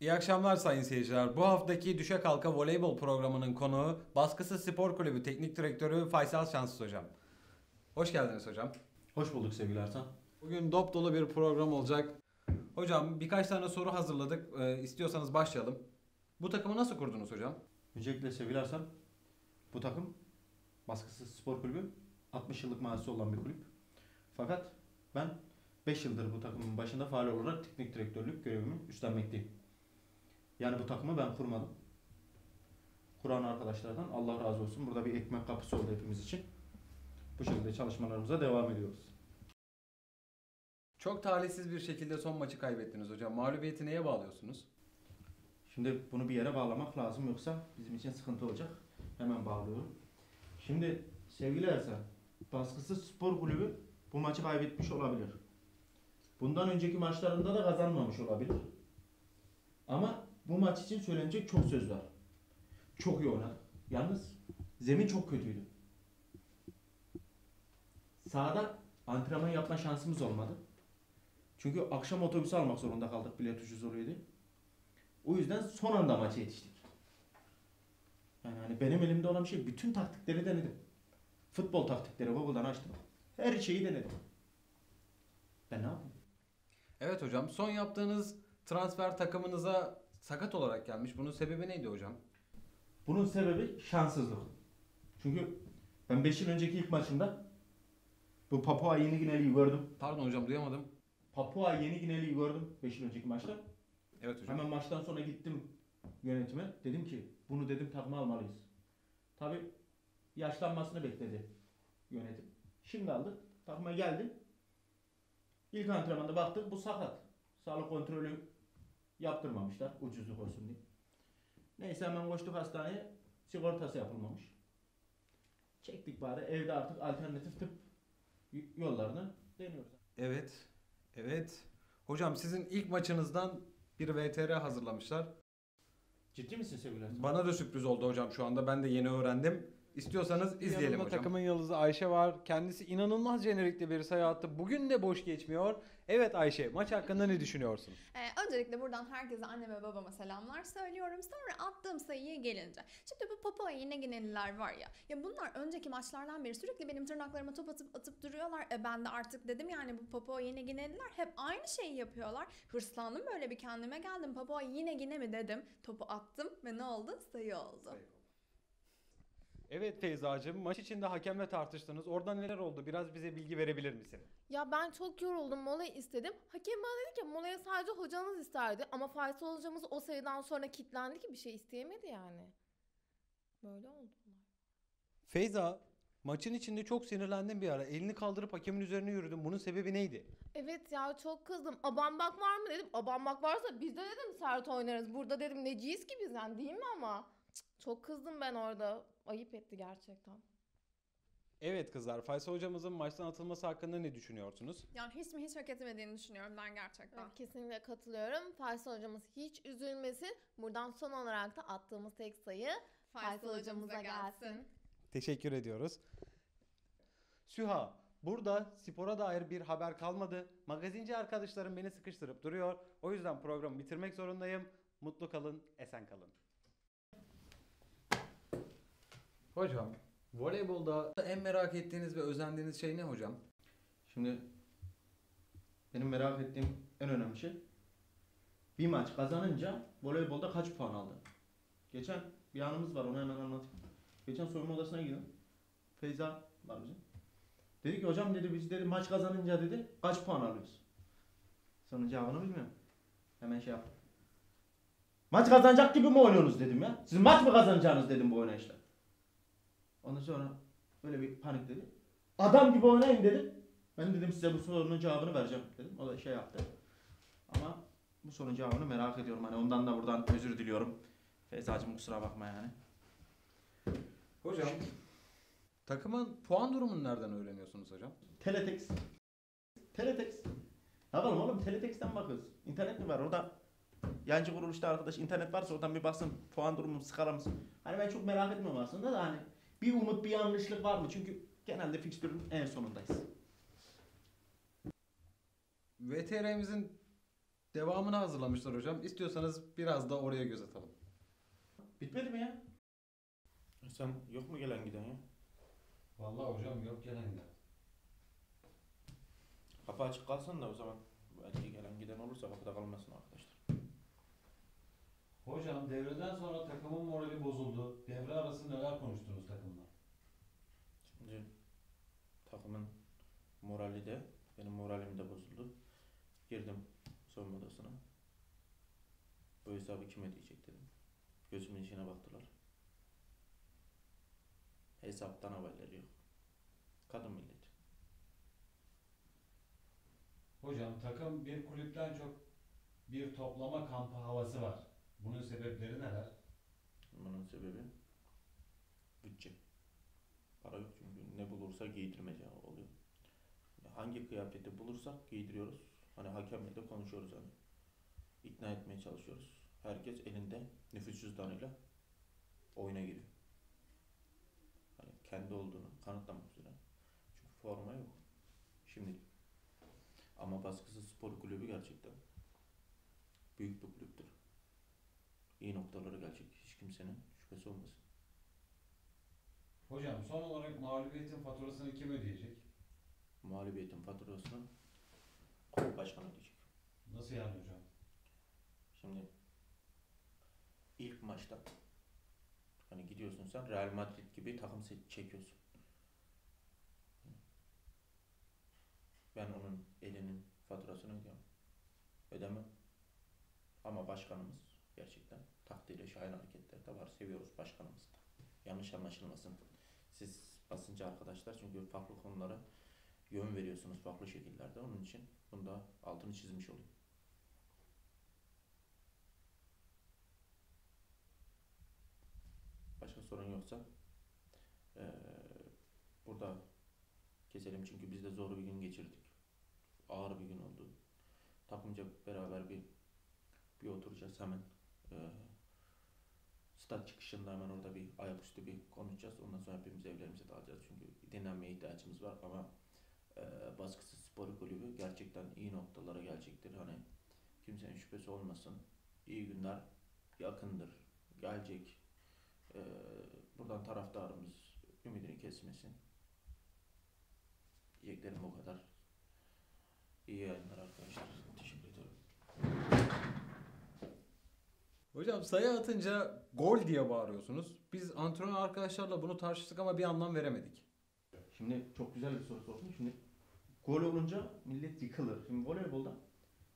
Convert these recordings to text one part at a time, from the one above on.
İyi akşamlar sayın seyirciler. Bu haftaki Düşe Kalka Voleybol programının konuğu Baskısı Spor Kulübü Teknik Direktörü Faysal Şanssız Hocam. Hoş geldiniz hocam. Hoş bulduk sevgili Ertan. Bugün dop dolu bir program olacak. Hocam birkaç tane soru hazırladık. Ee, istiyorsanız başlayalım. Bu takımı nasıl kurdunuz hocam? Öncelikle sevgili Ertan, bu takım Baskısız Spor Kulübü 60 yıllık mazisi olan bir kulüp. Fakat ben 5 yıldır bu takımın başında faal olarak teknik direktörlük görevimi üstlenmekteyim. Yani bu takımı ben kurmadım. Kuran arkadaşlardan Allah razı olsun. Burada bir ekmek kapısı oldu hepimiz için. Bu şekilde çalışmalarımıza devam ediyoruz. Çok talihsiz bir şekilde son maçı kaybettiniz hocam. Mağlubiyeti neye bağlıyorsunuz? Şimdi bunu bir yere bağlamak lazım yoksa bizim için sıkıntı olacak. Hemen bağlıyorum. Şimdi sevgili Ersan, baskısız spor kulübü bu maçı kaybetmiş olabilir. Bundan önceki maçlarında da kazanmamış olabilir. Ama bu maç için söylenecek çok söz var. Çok iyi oynadık. Yalnız zemin çok kötüydü. Sahada antrenman yapma şansımız olmadı. Çünkü akşam otobüsü almak zorunda kaldık bilet ucuz oluyordu. O yüzden son anda maça yetiştik. Yani hani benim elimde olan şey bütün taktikleri denedim. Futbol taktikleri Google'dan açtım. Her şeyi denedim. Ben ne yapayım? Evet hocam. Son yaptığınız transfer takımınıza sakat olarak gelmiş. Bunun sebebi neydi hocam? Bunun sebebi şanssızlık. Çünkü ben 5 yıl önceki ilk maçımda bu Papua Yeni Gineli'yi gördüm. Pardon hocam duyamadım. Papua Yeni Gineli'yi gördüm 5 yıl önceki maçta. Evet hocam. Hemen maçtan sonra gittim yönetime. Dedim ki bunu dedim takıma almalıyız. Tabi yaşlanmasını bekledi yönetim. Şimdi aldık. Takıma geldi. İlk antrenmanda baktık bu sakat. Sağlık kontrolü yaptırmamışlar ucuzluk olsun diye. Neyse hemen koştuk hastaneye. Sigortası yapılmamış. Çektik bari evde artık alternatif tıp yollarını deniyoruz. Evet. Evet. Hocam sizin ilk maçınızdan bir VTR hazırlamışlar. Ciddi misin sevgili Ertan? Bana da sürpriz oldu hocam şu anda. Ben de yeni öğrendim. İstiyorsanız izleyelim Yanımda hocam. takımın yıldızı Ayşe var. Kendisi inanılmaz jenerikli birisi hayatı. Bugün de boş geçmiyor. Evet Ayşe, maç hakkında ne düşünüyorsun? Ee, öncelikle buradan herkese anne ve babama selamlar söylüyorum. Sonra attığım sayıya gelince. Şimdi bu Papua Yeni Gineliler var ya. Ya bunlar önceki maçlardan beri sürekli benim tırnaklarıma top atıp atıp duruyorlar. E ben de artık dedim yani bu Papua Yeni Gineliler hep aynı şeyi yapıyorlar. Hırslandım böyle bir kendime geldim. Papua Yine Gine mi dedim. Topu attım ve ne oldu? Sayı oldu. Evet Feyzacığım, maç içinde hakemle tartıştınız. Orada neler oldu? Biraz bize bilgi verebilir misin? Ya ben çok yoruldum mola istedim. Hakem bana dedi ki molaya sadece hocanız isterdi. Ama Faysal hocamız o sayıdan sonra kilitlendi ki bir şey isteyemedi yani. Böyle oldu. Feyza, maçın içinde çok sinirlendin bir ara. Elini kaldırıp hakemin üzerine yürüdün. Bunun sebebi neydi? Evet ya çok kızdım. Abambak var mı dedim. Abambak varsa biz de dedim sert oynarız. Burada dedim neciyiz ki biz yani değil mi ama? Çok kızdım ben orada. Ayıp etti gerçekten. Evet kızlar, Faysal hocamızın maçtan atılması hakkında ne düşünüyorsunuz? Yani hiç mi hiç hak etmediğini düşünüyorum ben gerçekten. Evet, kesinlikle katılıyorum. Faysal hocamız hiç üzülmesin. Buradan son olarak da attığımız tek sayı Faysal hocamıza gelsin. Teşekkür ediyoruz. Süha, burada spora dair bir haber kalmadı. Magazinci arkadaşlarım beni sıkıştırıp duruyor. O yüzden programı bitirmek zorundayım. Mutlu kalın, esen kalın. Hocam, voleybolda en merak ettiğiniz ve özendiğiniz şey ne hocam? Şimdi benim merak ettiğim en önemli şey bir maç kazanınca voleybolda kaç puan aldın? Geçen bir anımız var onu hemen anlatayım. Geçen soyunma odasına girdim. Feyza var bizim. Dedi ki hocam dedi biz dedi maç kazanınca dedi kaç puan alıyoruz? Sonra cevabını bilmiyorum. Hemen şey yaptım. Maç kazanacak gibi mi oynuyorsunuz dedim ya. Siz maç mı kazanacaksınız dedim bu oynayışla. Ondan sonra böyle bir panik dedi. Adam gibi oynayın dedim. Ben dedim size bu sorunun cevabını vereceğim dedim. O da şey yaptı. Ama bu sorunun cevabını merak ediyorum. Hani ondan da buradan özür diliyorum. Feyzacığım kusura bakma yani. Hocam, takımın puan durumunu nereden öğreniyorsunuz hocam? Teletext. Teletext. Ne yapalım oğlum? Teletext'ten bakıyoruz. İnternet mi var? Orada yancı kuruluşta arkadaş internet varsa oradan bir baksın puan durumumuz, skalamız. Hani ben çok merak etmiyorum aslında da hani bir umut, bir yanlışlık var mı? Çünkü genelde fikstürün en sonundayız. VTR'mizin devamını hazırlamışlar hocam. İstiyorsanız biraz da oraya göz atalım. Bitmedi mi ya? E Sen yok mu gelen giden ya? Vallahi hocam yok gelen giden. Kapı açık kalsın da o zaman belki gelen giden olursa kapıda kalmasın arkadaşlar. Hocam devreden sonra takımın morali bozuldu. Devre arası neler konuştunuz takımla? Şimdi takımın morali de benim moralim de bozuldu. Girdim soyunma odasına. Bu hesabı kim ödeyecek dedim. Gözümün içine baktılar. Hesaptan haberleri yok. Kadın milleti. Hocam takım bir kulüpten çok bir toplama kampı havası var. Bunun sebepleri neler? Bunun sebebi bütçe. Para yok çünkü ne bulursa giydirmece oluyor. Hangi kıyafeti bulursak giydiriyoruz. Hani hakemle de konuşuyoruz hani. İkna etmeye çalışıyoruz. Herkes elinde nüfus cüzdanıyla oyuna giriyor. Hani kendi olduğunu kanıtlamak üzere. Çünkü forma yok. Şimdilik. Ama baskısız spor kulübü gerçekten büyük bir kulüptür. İyi noktalara gelecek. Hiç kimsenin şüphesi olmasın. Hocam son olarak mağlubiyetin faturasını kim ödeyecek? Mağlubiyetin faturasını kulüp başkanı ödeyecek. Nasıl yani hocam? Şimdi ilk maçta hani gidiyorsun sen Real Madrid gibi takım çekiyorsun. Ben onun elinin faturasını ödeyemem. Ödemem. Ama başkanımız gerçekten takdire şayan hareketler de var. Seviyoruz başkanımızı da. Yanlış anlaşılmasın. Siz basıncı arkadaşlar çünkü farklı konulara yön veriyorsunuz farklı şekillerde. Onun için bunda altını çizmiş olayım. Başka sorun yoksa eee, burada keselim çünkü biz de zor bir gün geçirdik. Ağır bir gün oldu. Takımca beraber bir bir oturacağız hemen. Eee stat çıkışında hemen orada bir ayaküstü bir konuşacağız. Ondan sonra hepimiz evlerimize dağılacağız. Çünkü dinlenmeye ihtiyacımız var ama eee baskısız spor kulübü gerçekten iyi noktalara gelecektir. Hani kimsenin şüphesi olmasın. İyi günler yakındır. Gelecek. Eee, buradan taraftarımız ümidini kesmesin. Diyeceklerim bu kadar. İyi yayınlar arkadaşlar. Teşekkür ederim. Hocam sayı atınca gol diye bağırıyorsunuz. Biz antrenör arkadaşlarla bunu tartıştık ama bir anlam veremedik. Şimdi çok güzel bir soru sordun. Şimdi gol olunca millet yıkılır. Şimdi voleybolda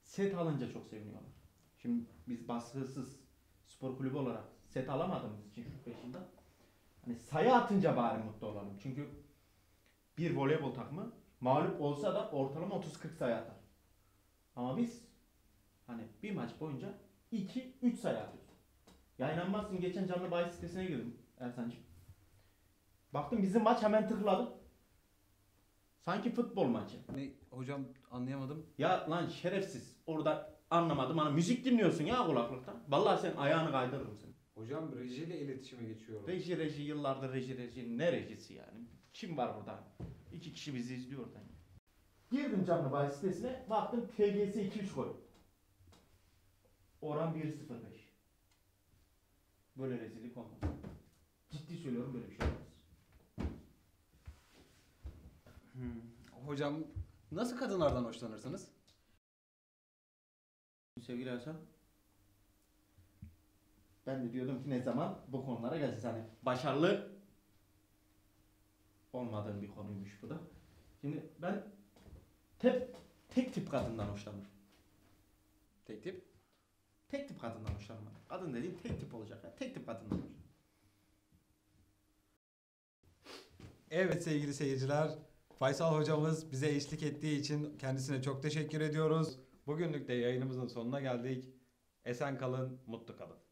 set alınca çok seviniyorlar. Şimdi biz baskısız spor kulübü olarak set alamadığımız için şu 5 yılda hani sayı atınca bari mutlu olalım. Çünkü bir voleybol takımı mağlup olsa da ortalama 30-40 sayı atar. Ama biz hani bir maç boyunca 2-3 sayı atıyoruz. Ya inanmazsın geçen canlı bahis sitesine girdim Ersan'cığım. Baktım bizim maç hemen tıkladım. Sanki futbol maçı. Ne hocam anlayamadım. Ya lan şerefsiz. Orada anlamadım. Hani müzik dinliyorsun ya kulaklıktan. Vallahi sen ayağını kaydırırım seni. Hocam rejiyle iletişime geçiyorum. Reji reji yıllardır reji reji. Ne rejisi yani? Kim var burada? İki kişi bizi izliyor oradan. Girdim canlı bahis sitesine. Baktım TGS 2-3 gol. Oran 1-0-5. Böyle rezillik olmaz. Ciddi söylüyorum böyle bir şey olmaz. Hocam nasıl kadınlardan hoşlanırsınız? Sevgili Hasan. Ben de diyordum ki ne zaman bu konulara geleceğiz. Hani başarılı olmadığım bir konuymuş bu da. Şimdi ben tek, tek tip kadından hoşlanırım. Tek tip. Tek tip kadından hoşlanmam. Kadın dediğim tek tip olacak. ya. Tek tip kadından. Evet sevgili seyirciler, Faysal hocamız bize eşlik ettiği için kendisine çok teşekkür ediyoruz. Bugünlük de yayınımızın sonuna geldik. Esen kalın, mutlu kalın.